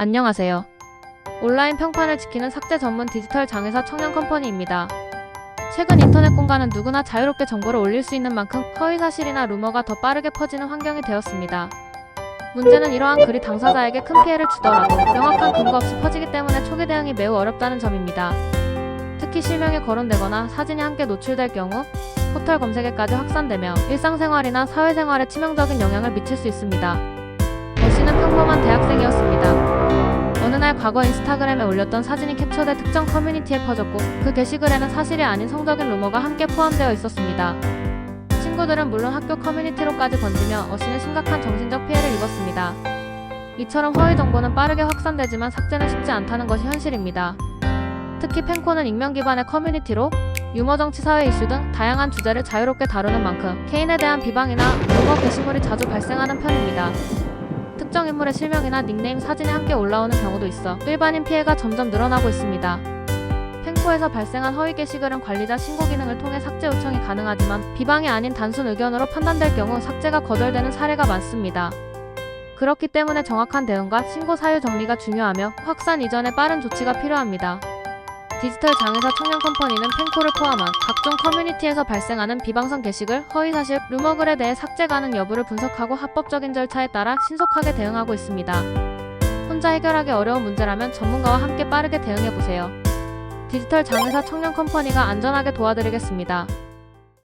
안녕하세요. 온라인 평판을 지키는 삭제 전문 디지털 장회사 청년 컴퍼니입니다. 최근 인터넷 공간은 누구나 자유롭게 정보를 올릴 수 있는 만큼 허위 사실이나 루머가 더 빠르게 퍼지는 환경이 되었습니다. 문제는 이러한 글이 당사자에게 큰 피해를 주더라도 명확한 근거 없이 퍼지기 때문에 초기 대응이 매우 어렵다는 점입니다. 특히 실명이 거론되거나 사진이 함께 노출될 경우 포털 검색에까지 확산되며 일상생활이나 사회생활에 치명적인 영향을 미칠 수 있습니다. 어 씨는 평범한 대학생이었습니다. 어느 날 과거 인스타그램에 올렸던 사진이 캡처돼 특정 커뮤니티에 퍼졌고 그 게시글에는 사실이 아닌 성적인 루머가 함께 포함되어 있었습니다. 친구들은 물론 학교 커뮤니티로까지 번지며 어 씨는 심각한 정신적 피해를 입었습니다. 이처럼 허위 정보는 빠르게 확산되지만 삭제는 쉽지 않다는 것이 현실입니다. 특히 팬코는 익명 기반의 커뮤니티로 유머 정치 사회 이슈 등 다양한 주제를 자유롭게 다루는 만큼 개인에 대한 비방이나 루머 게시물이 자주 발생하는 편입니다. 특정 인물의 실명이나 닉네임 사진이 함께 올라오는 경우도 있어 일반인 피해가 점점 늘어나고 있습니다. 팬코에서 발생한 허위 게시글은 관리자 신고 기능을 통해 삭제 요청이 가능하지만 비방이 아닌 단순 의견으로 판단될 경우 삭제가 거절되는 사례가 많습니다. 그렇기 때문에 정확한 대응과 신고 사유 정리가 중요하며 확산 이전에 빠른 조치가 필요합니다. 디지털 장회사 청년 컴퍼니는 팬코를 포함한 각종 커뮤니티에서 발생하는 비방성 게시글, 허위사실, 루머글에 대해 삭제 가능 여부를 분석하고 합법적인 절차에 따라 신속하게 대응하고 있습니다. 혼자 해결하기 어려운 문제라면 전문가와 함께 빠르게 대응해보세요. 디지털 장회사 청년 컴퍼니가 안전하게 도와드리겠습니다.